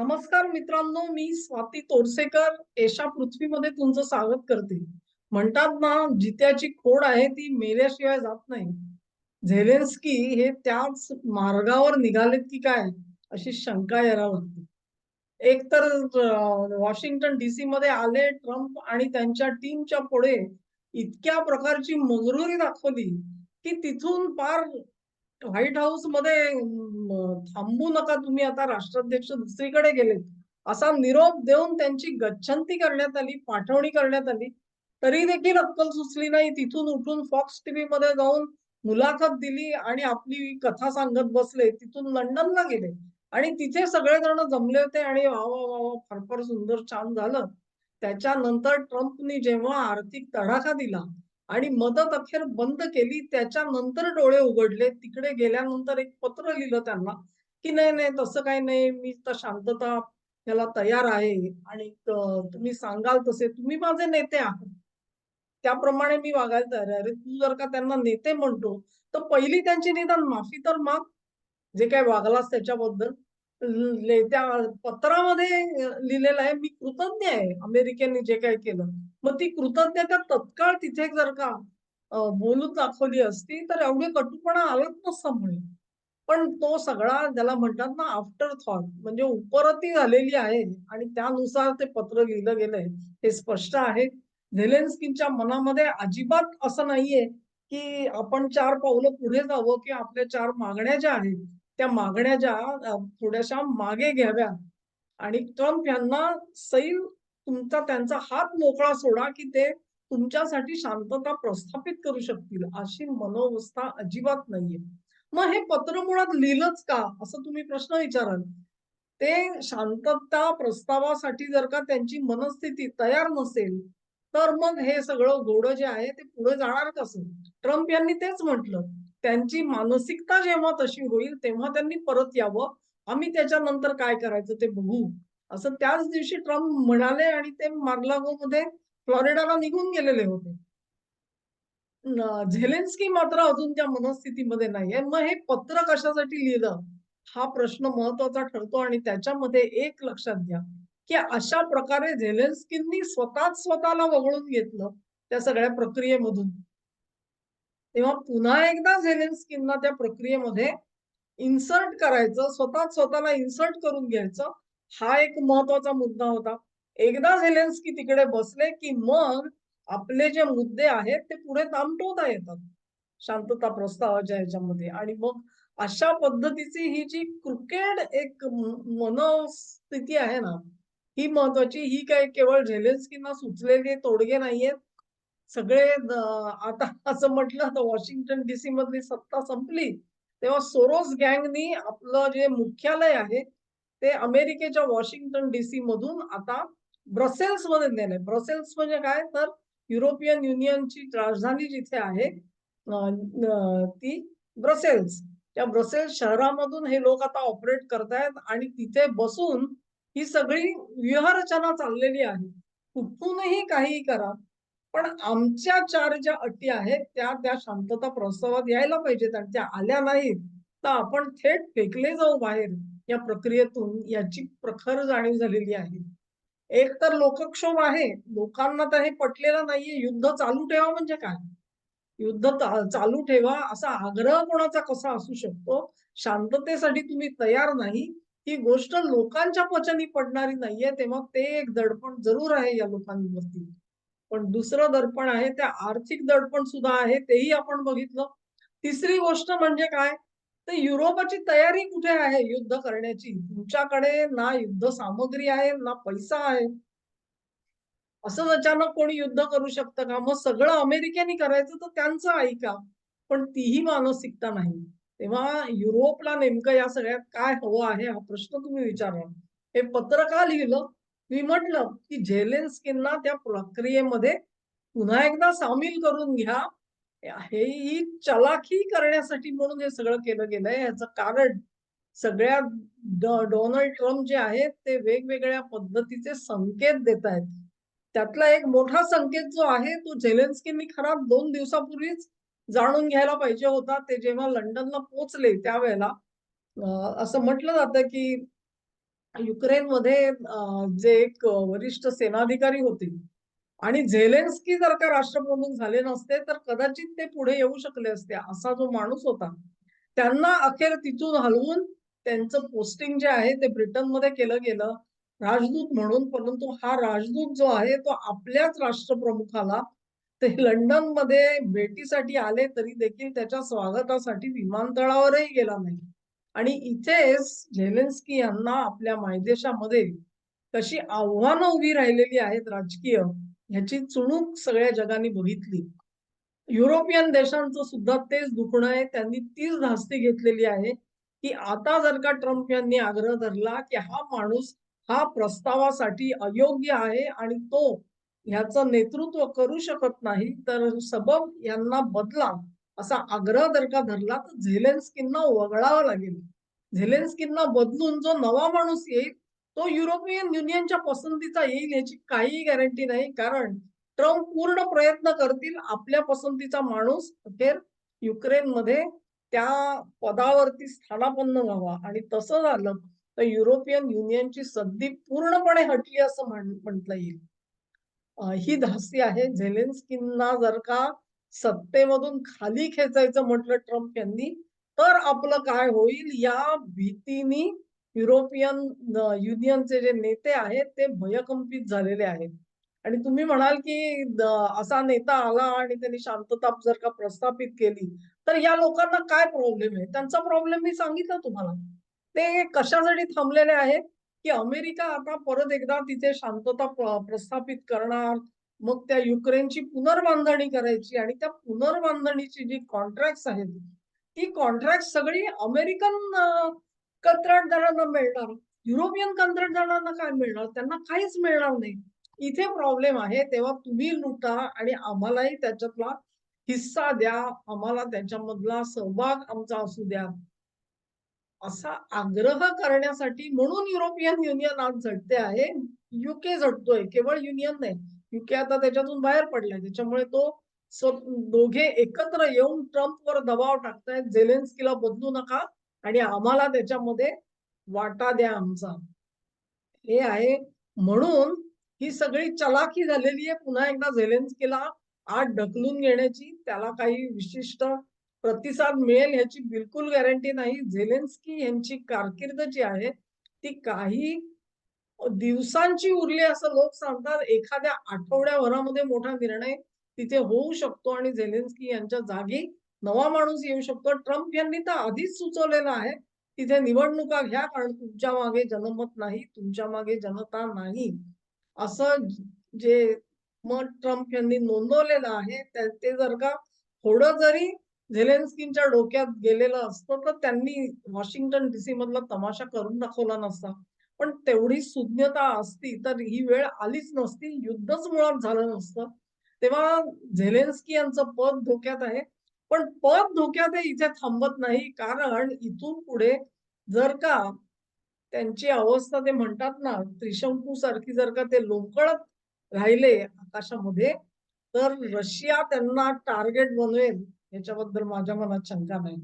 नमस्कार मित्रांनो मी स्वाती तोरसेकर. एशा पृथ्वीमध्ये तुमचं स्वागत करते. म्हणतात ना जित्याची खोड आहे ती मेल्याशिवाय जात नाही. झेलेन्स्की हे त्याच मार्गावर निघालेत की काय अशी शंका यायला लागते. एक तर वॉशिंग्टन डीसी मध्ये आले ट्रम्प आणि त्यांच्या टीमच्या पुढे इतक्या प्रकारची मगरुरी दाखवली की तिथून पार व्हाईट हाऊसमध्ये थांबू नका तुम्ही आता राष्ट्राध्यक्ष दुसरीकडे गेलेत. असा निरोप देऊन त्यांची गच्छंती करण्यात आली पाठवणी करण्यात आली. तरी देखील अक्कल सुचली नाही. तिथून उठून फॉक्स टीव्ही मध्ये जाऊन मुलाखत दिली आणि आपली कथा सांगत बसले. तिथून लंडनला गेले. आणि तिथे सगळेजण जमले होते आणि वा वा वा वा फार फार सुंदर छान झालं. त्याच्यानंतर ट्रम्पनी जेव्हा आर्थिक तडाखा दिला आणि मदत अखेर बंद केली. त्याच्यानंतर डोळे उघडले. तिकडे गेल्यानंतर एक पत्र लिहिलं त्यांना की नाही नाही तसं काही नाही. मी तर शांतता याला तयार आहे. आणि तुम्ही सांगाल तसे. तुम्ही माझे नेते आहात. त्याप्रमाणे मी वागायला तयार आहे. अरे तू जर का त्यांना नेते म्हणतो तर पहिली त्यांची निदान माफी तर माग. जे काय वागलास त्याच्याबद्दल. त्या पत्रामध्ये लिहिलेलं आहे मी कृतज्ञ आहे. अमेरिकेने जे काय केलं. मग ती कृतज्ञता तत्काळ तिथे जर का बोलून दाखवली असती तर एवढे कटुपणा आलाच नसता म्हणे. पण तो सगळा ज्याला म्हणतात ना आफ्टर थॉट म्हणजे उपरती झालेली आहे आणि त्यानुसार ते पत्र लिहिलं गेलंय हे स्पष्ट आहे. झेलेन्स्कींच्या मनामध्ये अजिबात असं नाहीये की आपण चार पावलं पुढे जावं की आपल्या चार मागण्या ज्या आहेत त्या मागण्या ज्या थोड्याशा मागे घ्याव्या. आणि ट्रम्प यांना सैल तुमचा त्यांचा हात मोकळा सोडा की ते तुमच्यासाठी शांतता प्रस्थापित करू शकतील अशी मनोवस्था अजिबात नाहीये. मग हे पत्र मुळात लिहिलंच का? असं तुम्ही प्रश्न विचाराल. ते शांतता प्रस्तावासाठी जर का त्यांची मनस्थिती तयार नसेल तर मग हे सगळं घोडं जे आहे ते पुढे जाणार कसं? ट्रम्प यांनी तेच म्हटलं. त्यांची मानसिकता जेव्हा तशी होईल तेव्हा त्यांनी परत यावं. आम्ही त्याच्यानंतर काय करायचं ते बघू. असं त्याच दिवशी ट्रम्प म्हणाले आणि ते मार्लागो मध्ये फ्लॉरिडाला निघून गेलेले होते. झेलेन्स्की मात्र अजून त्या मनस्थितीमध्ये नाहीये. मग हे पत्र कशासाठी लिहिलं? हा प्रश्न महत्त्वाचा ठरतो आणि त्याच्यामध्ये एक लक्षात घ्या की अशा प्रकारे झेलेन्स्कींनी स्वतःच स्वतःला वगळून घेतलं त्या सगळ्या प्रक्रियेमधून. तेव्हा पुन्हा एकदा झेलेन्स्कींना त्या प्रक्रियेमध्ये इन्सर्ट करायचं स्वतः स्वतःला इन्सर्ट करून घ्यायचं. हा एक महत्त्वाचा मुद्दा होता. एकदा झेलेन्स्की तिकडे बसले की मग आपले जे मुद्दे आहेत ते पुढे तामटवता येतात. शांतता प्रस्तावाच्या ह्याच्यामध्ये. आणि मग अशा पद्धतीची ही जी क्रिकेट एक मनस्थिती आहे ना ही महत्वाची. ही काय केवळ झेलेन्स्कींना सुचलेले तोडगे नाहीयेत. सगळे आता असं म्हटलं तर वॉशिंग्टन डीसी मधली सत्ता संपली. तेव्हा सोरोस गँगनी आपलं जे मुख्यालय आहे ते अमेरिकेच्या वॉशिंग्टन डीसी मधून आता ब्रसेल्समध्ये नेलंय. ब्रसेल्स म्हणजे काय? तर युरोपियन युनियनची राजधानी जिथे आहे ती ब्रसेल्स. त्या ब्रसेल्स शहरामधून हे लोक आता ऑपरेट करतायत आणि तिथे बसून ही सगळी व्यूहरचना चाललेली आहे. कुठूनही काहीही करा पण आमच्या चार ज्या अटी आहेत त्या त्या शांतता प्रस्तावात यायला पाहिजेत आणि त्या आल्या नाहीत तर आपण थेट फेकले जाऊ बाहेर या प्रक्रियेतून याची प्रखर जाणीव झालेली आहे. एक तर लोकक्षोभ आहे लोकांना तर हे पटलेलं नाहीये युद्ध चालू ठेवा म्हणजे काय? युद्ध चालू ठेवा असा आग्रह कोणाचा कसा असू शकतो? शांततेसाठी तुम्ही तयार नाही ही गोष्ट लोकांच्या पचनी पडणारी नाहीये तेव्हा ते एक दडपण जरूर आहे या लोकांवरती. पण दुसरं दडपण आहे त्या आर्थिक दडपण सुद्धा आहे तेही आपण बघितलं. तिसरी गोष्ट म्हणजे काय? तर युरोपाची तयारी कुठे आहे? युद्ध करण्याची. तुमच्याकडे ना युद्ध सामग्री आहे ना पैसा आहे. असं अचानक कोणी युद्ध करू शकतं का? मग सगळं अमेरिकेने करायचं तर त्यांचं ऐका. पण तीही मानसिकता नाही. तेव्हा युरोपला नेमकं या सगळ्यात काय हवं आहे हा प्रश्न तुम्ही विचारला हे पत्र का लिहिलं? मी म्हटलं की झेलेन्स्कींना त्या प्रक्रियेमध्ये पुन्हा एकदा सामील करून घ्या. हे ही चलाखी करण्यासाठी म्हणून हे सगळं केलं गेलंय. याचं कारण सगळ्या डोनाल्ड ट्रम्प जे आहेत ते वेगवेगळ्या पद्धतीचे संकेत देत आहेत. त्यातला एक मोठा संकेत जो आहे तो झेलेन्स्कींनी खरा दोन दिवसापूर्वीच जाणून घ्यायला पाहिजे होता. ते जेव्हा लंडनला पोहोचले त्यावेळेला असं म्हटलं जातं की युक्रेनमध्ये जे एक वरिष्ठ सेनाधिकारी होते आणि झेलेन्स्की जर का राष्ट्रप्रमुख झाले नसते, तर कदाचित ते पुढे येऊ शकले असते. असा जो माणूस होता, त्यांना अखेर तिथून हलवून त्यांचं पोस्टिंग जे आहे ते ब्रिटनमध्ये केलं गेलं राजदूत म्हणून. परंतु हा राजदूत जो आहे तो आपल्याच राष्ट्रप्रमुखाला ते लंडनमध्ये भेटीसाठी आले तरी देखील त्याच्या स्वागतासाठी विमानतळावरही गेला नाही. आणि इथेच झेलेन्स्की यांना आपल्या मायदेशामध्ये कशी आव्हानं उभी राहिलेली आहेत राजकीय, ह्याची चुणूक सगळ्या जगाने बघितली. युरोपियन देशांचं सुद्धा तेच दुखणं आहे. त्यांनी तीच धास्ती घेतलेली आहे, की आता जर का ट्रम्प यांनी आग्रह धरला, की हा माणूस हा प्रस्तावासाठी अयोग्य आहे आणि तो ह्याचं नेतृत्व करू शकत नाही, तर सबब यांना बदला असा आग्रह जर का धरला, तर झेलेन्स्कींना वगळावं लागेल. झेलेन्स्कींना बदलून जो नवा माणूस येईल, तो युरोपियन युनियनच्या पसंतीचा येईल याची काहीही गॅरंटी नाही. कारण ट्रम्प पूर्ण प्रयत्न करतील आपल्या पसंतीचा माणूस अखेर युक्रेनमध्ये त्या पदावरती स्थानापन्न व्हावा आणि तसं झालं तर युरोपियन युनियनची सद्दी पूर्णपणे हटली असं म्हण म्हटलं येईल. ही धास्ती आहे. झेलेन्स्कींना जर का सत्तेमधून खाली खेचायचं म्हटलं ट्रम्प यांनी, तर आपलं काय होईल या भीतीने युरोपियन युनियनचे जे नेते आहेत ते भयकंपित झालेले आहेत. आणि तुम्ही म्हणाल, की असा नेता आला आणि त्यांनी शांतता जर का प्रस्थापित केली, तर या लोकांना काय प्रॉब्लेम आहे? त्यांचा प्रॉब्लेम मी सांगितलं तुम्हाला. ते कशासाठी थांबलेले आहेत, की अमेरिका आता परत एकदा तिथे शांतता प्रस्थापित करणार. मग त्या युक्रेनची पुनर्बांधणी करायची आणि त्या पुनर्बांधणीची जी कॉन्ट्रॅक्ट आहेत, ती कॉन्ट्रॅक्ट सगळी अमेरिकन कंत्राटदारांना मिळणार. युरोपियन कंत्राटदारांना काय मिळणार? त्यांना काहीच मिळणार नाही. इथे प्रॉब्लेम आहे. तेव्हा तुम्ही लुटा आणि आम्हालाही त्याच्यातला हिस्सा द्या. आम्हाला त्याच्यामधला सहभाग आमचा असू द्या. असा आग्रह करण्यासाठी म्हणून युरोपियन युनियन आज झटते आहे. यूके झटतोय. केवळ युनियन नाही. युके आता त्याच्यातून बाहेर पडलाय. त्याच्यामुळे तो दोघे एकत्र येऊन ट्रम्पवर दबाव टाकतायत. झेलेन्स्कीला बदलू नका आणि आम्हाला त्याच्यामध्ये वाटा द्या आमचा. हे आहे. म्हणून ही सगळी चलाखी झालेली आहे पुन्हा एकदा झेलेन्स्कीला आत ढकलून घेण्याची. त्याला काही विशिष्ट प्रतिसाद मिळेल ह्याची बिलकुल गॅरंटी नाही. झेलेन्स्की यांची कारकीर्द जी आहे, ती काही दिवसांची उरली असं लोक सांगतात. एखाद्या आठवड्याभरामध्ये मोठा निर्णय तिथे होऊ शकतो आणि झेलेन्स्की यांच्या जागी नवा माणूस येऊ शकतो. ट्रम्प यांनी तर आधीच सुचवलेलं आहे, तिथे निवडणुका घ्या कारण तुमच्या मागे जनमत नाही, तुमच्या मागे जनता नाही. असं जे मत ट्रम्प यांनी नोंदवलेलं आहे, ते ते जर का थोडं जरी झेलेन्स्कींच्या डोक्यात गेलेलं असतं, तर त्यांनी वॉशिंग्टन डीसी मधला तमाशा करून दाखवला नसता. पण तेवढी सुज्ञता असती, तर ही वेळ आलीच नसती. युद्धच मुळात झालं नसतं. तेव्हा झेलेन्स्की यांचं पद धोक्यात आहे. पण पद धोक्यात आहे इथे थांबत नाही. कारण इथून पुढे जर का त्यांची अवस्था ते म्हणतात ना, त्रिशंकू सारखी जर का ते लोकळत राहिले आकाशामध्ये, तर रशिया त्यांना टार्गेट बनवेल याच्याबद्दल माझ्या मनात शंका नाही.